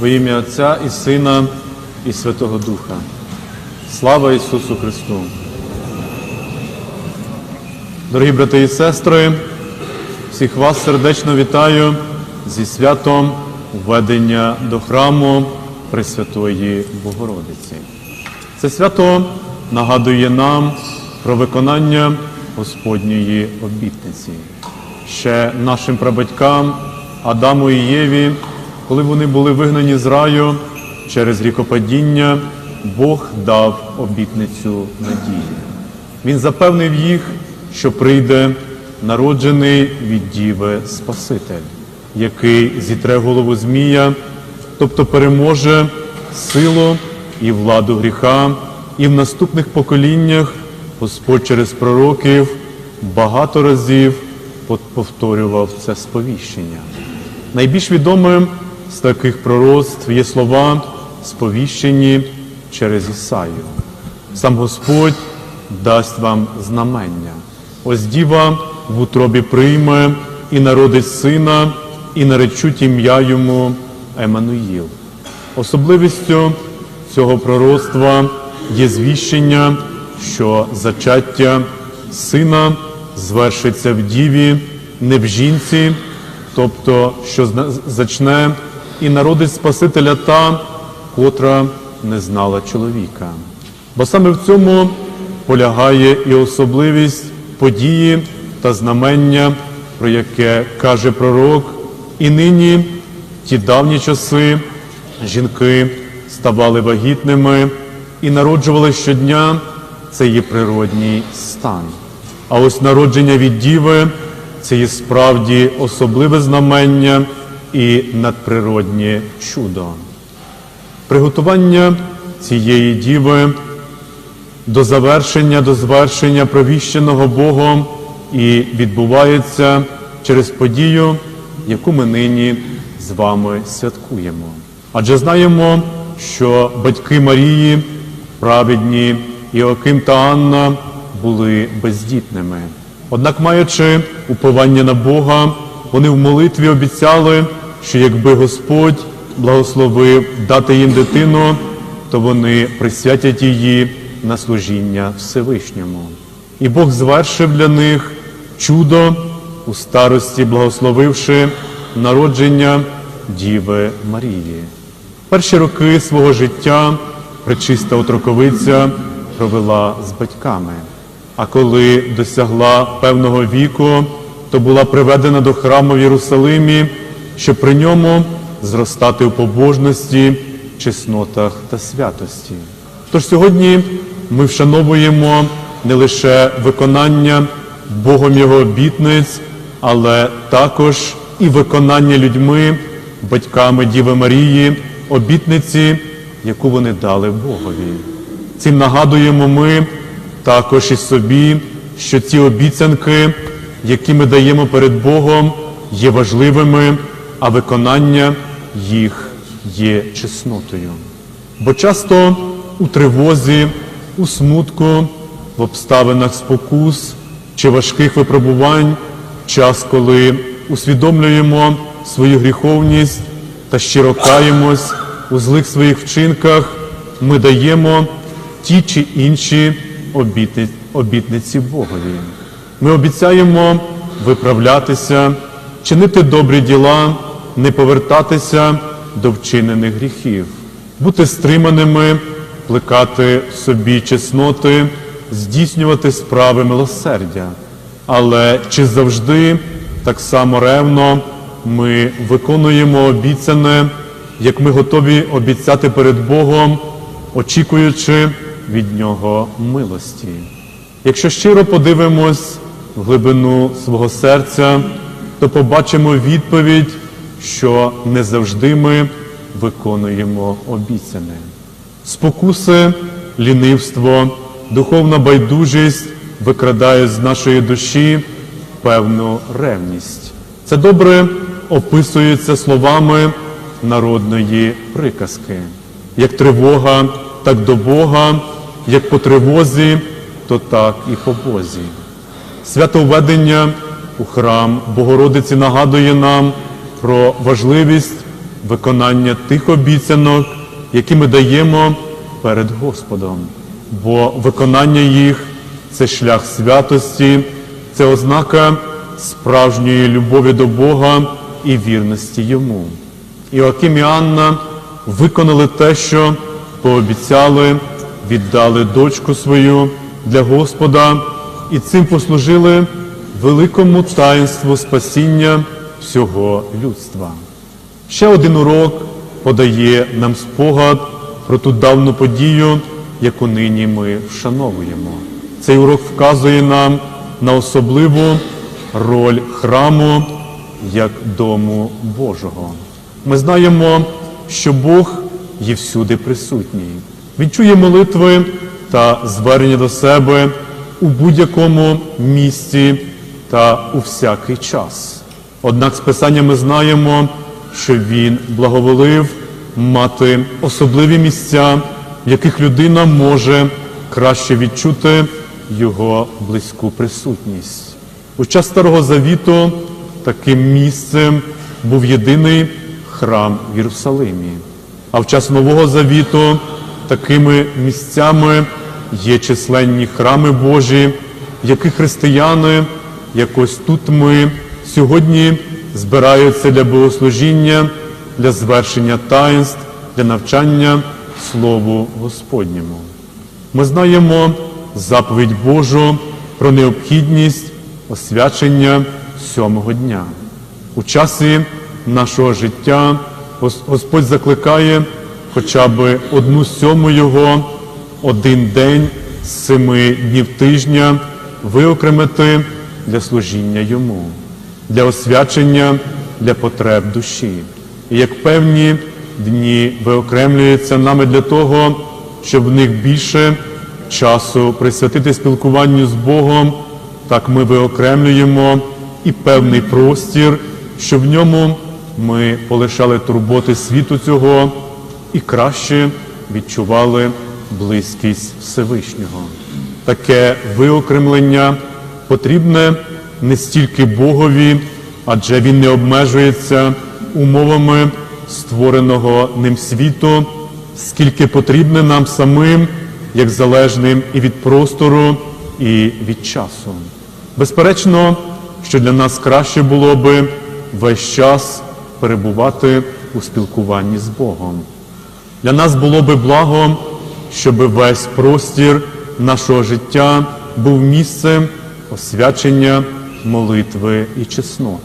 Во ім'я Отця і Сина і Святого Духа. Слава Ісусу Христу! Дорогі брати і сестри, всіх вас сердечно вітаю зі святом введення до храму Пресвятої Богородиці. Це свято нагадує нам про виконання Господньої обітниці. Ще нашим прабатькам Адаму і Єві, коли вони були вигнані з раю через рікопадіння, Бог дав обітницю надії. Він запевнив їх, що прийде народжений від Діви Спаситель, який зітре голову Змія, тобто переможе силу і владу гріха, і в наступних поколіннях Господь через пророків багато разів повторював це сповіщення. Найбільш відомим з таких пророцтв є слова, сповіщені через Ісаю. Сам Господь дасть вам знамення. Ось діва в утробі прийме і народить сина, і наречуть ім'я йому Еммануїл. Особливістю цього пророцтва є звіщення, що зачаття сина звершиться в діві, не в жінці, тобто, що зачне і народить Спасителя та, котра не знала чоловіка. Бо саме в цьому полягає і особливість події та знамення, про яке каже пророк, і нині ті давні часи жінки ставали вагітними і народжували щодня це є природній стан. А ось народження від діви це є справді особливе знамення і надприроднє чудо. Приготування цієї діви до завершення, до звершення провіщеного Богом і відбувається через подію, яку ми нині з вами святкуємо. Адже знаємо, що батьки Марії, праведні Іоаким та Анна, були бездітними. Однак, маючи уповання на Бога, вони в молитві обіцяли, що якби Господь благословив дати їм дитину, то вони присвятять її на служіння Всевишньому. І Бог звершив для них чудо у старості, благословивши народження Діви Марії. Перші роки свого життя пречиста отроковиця провела з батьками. А коли досягла певного віку, то була приведена до храму в Єрусалимі, щоб при ньому зростати у побожності, чеснотах та святості. Тож сьогодні ми вшановуємо не лише виконання Богом Його обітниць, але також і виконання людьми, батьками Діви Марії, обітниці, яку вони дали Богові. Цим нагадуємо ми також і собі, що ці обіцянки, які ми даємо перед Богом, є важливими, а виконання їх є чеснотою. Бо часто у тривозі, у смутку, в обставинах спокус чи важких випробувань, час, коли усвідомлюємо свою гріховність та щиро каємось у злих своїх вчинках, ми даємо ті чи інші обітниці Богові. Ми обіцяємо виправлятися, чинити добрі діла, не повертатися до вчинених гріхів, бути стриманими, плекати собі чесноти, здійснювати справи милосердя. Але чи завжди так само ревно ми виконуємо обіцяне, як ми готові обіцяти перед Богом, очікуючи від Нього милості? Якщо щиро подивимось в глибину свого серця, то побачимо відповідь, що не завжди ми виконуємо обіцяне. Спокуси, лінивство, духовна байдужість викрадає з нашої душі певну ревність. Це добре описується словами народної приказки. Як тривога, так до Бога, як по тривозі, то так і по Бозі. Святовведення у храм Богородиці нагадує нам про важливість виконання тих обіцянок, які ми даємо перед Господом. Бо виконання їх це шлях святості, це ознака справжньої любові до Бога і вірності Йому. Іоаким і Анна виконали те, що пообіцяли, віддали дочку свою для Господа і цим послужили великому таїнству спасіння всього людства. Ще один урок подає нам спогад про ту давну подію, яку нині ми вшановуємо. Цей урок вказує нам на особливу роль храму як дому Божого. Ми знаємо, що Бог є всюди присутній. Він чує молитви та звернення до себе у будь-якому місці та у всякий час. Однак з Писання ми знаємо, що Він благоволив мати особливі місця, в яких людина може краще відчути його близьку присутність. У час Старого Завіту таким місцем був єдиний храм в Єрусалимі. А в час Нового Завіту такими місцями є численні храми Божі, яких християни, якось тут ми сьогодні збираються для богослужіння, для звершення таїнств, для навчання Слову Господньому. Ми знаємо заповідь Божу про необхідність освячення сьомого дня. У часі нашого життя Господь закликає хоча б одну сьому Його, один день з семи днів тижня виокремити для служіння Йому, для освячення, для потреб душі. І як певні дні виокремлюються нами для того, щоб в них більше часу присвятити спілкуванню з Богом, так ми виокремлюємо і певний простір, щоб в ньому ми полишали турботи світу цього і краще відчували близькість Всевишнього. Таке виокремлення потрібне не стільки Богові, адже Він не обмежується умовами створеного ним світу, скільки потрібне нам самим, як залежним і від простору, і від часу. Безперечно, що для нас краще було би весь час перебувати у спілкуванні з Богом. Для нас було би благо, щоб весь простір нашого життя був місцем освячення, молитви і чеснот.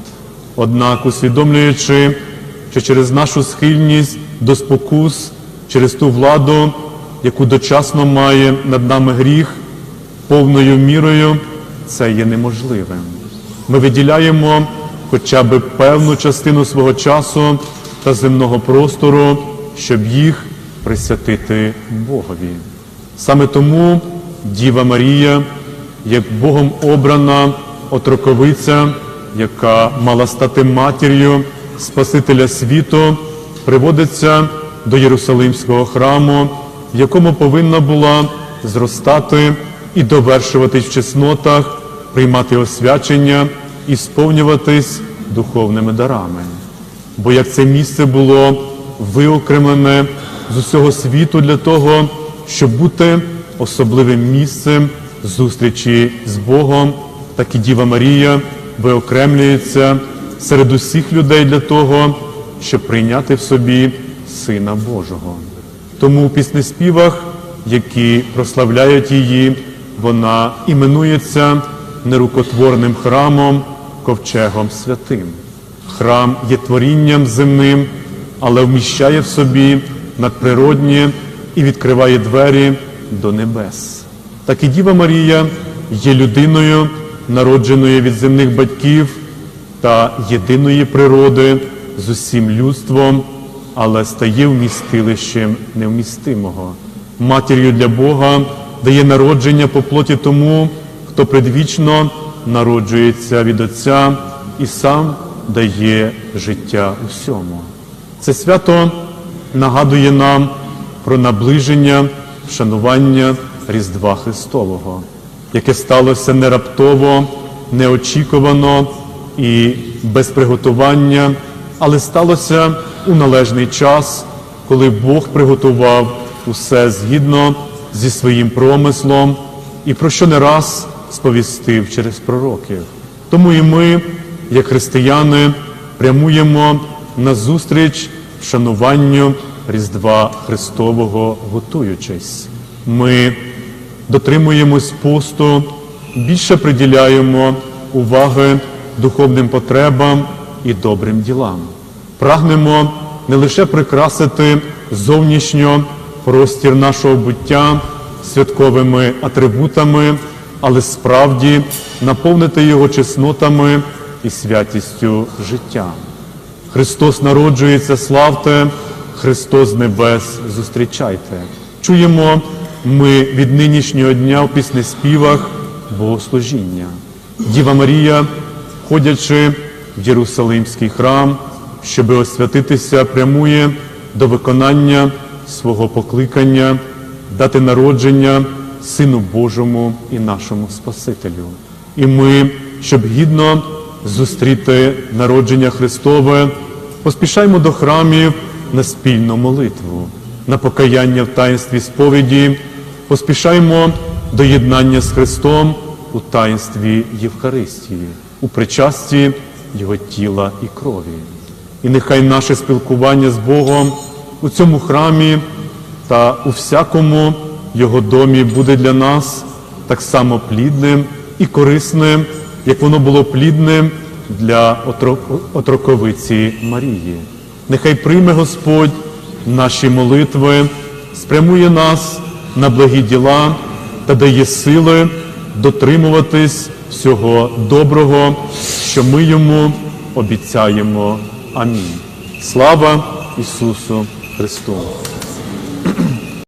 Однак, усвідомлюючи, що через нашу схильність до спокус, через ту владу, яку дочасно має над нами гріх, повною мірою це є неможливим. Ми виділяємо хоча б певну частину свого часу та земного простору, щоб їх присвятити Богові. Саме тому Діва Марія, як Богом обрана отроковиця, яка мала стати матір'ю Спасителя світу, приводиться до Єрусалимського храму, в якому повинна була зростати і довершуватись в чеснотах, приймати освячення і сповнюватись духовними дарами. Бо як це місце було виокремлене з усього світу для того, щоб бути особливим місцем зустрічі з Богом, так і Діва Марія виокремлюється серед усіх людей для того, щоб прийняти в собі Сина Божого. Тому у піснеспівах, які прославляють її, вона іменується нерукотворним храмом, ковчегом святим. Храм є творінням земним, але вміщає в собі надприроднє і відкриває двері до небес. Так і Діва Марія є людиною, народженою від земних батьків та єдиної природи з усім людством, але стає вмістилищем невмістимого. Матір'ю для Бога дає народження по плоті тому, хто предвічно народжується від Отця і сам дає життя усьому. Це свято нагадує нам про наближення, вшанування Різдва Христового, яке сталося не раптово, неочікувано і без приготування але сталося у належний час, коли Бог приготував усе згідно зі своїм промислом і про що не раз сповістив через пророків. Тому і ми, як християни, прямуємо на зустріч вшануванню Різдва Христового, готуючись. Ми дотримуємось посту, більше приділяємо уваги духовним потребам і добрим ділам. Прагнемо не лише прикрасити зовнішньо простір нашого буття святковими атрибутами, але справді наповнити його чеснотами і святістю життя. Христос народжується, славте, Христос небес зустрічайте. Чуємо ми від нинішнього дня в піснеспівах богослужіння. Діва Марія, ходячи в Єрусалимський храм, щоби освятитися, прямує до виконання свого покликання, дати народження Сину Божому і нашому Спасителю. І ми, щоб гідно зустріти народження Христове, поспішаємо до храмів на спільну молитву, на покаяння в таїнстві сповіді, поспішаємо до єднання з Христом у таїнстві Євхаристії, у причасті Його тіла і крові. І нехай наше спілкування з Богом у цьому храмі та у всякому Його домі буде для нас так само плідним і корисним, як воно було плідним для отроковиці Марії. Нехай прийме Господь наші молитви, спрямує нас на благі діла та дає сили дотримуватись всього доброго, що ми йому обіцяємо. Амінь. Слава Ісусу Христу!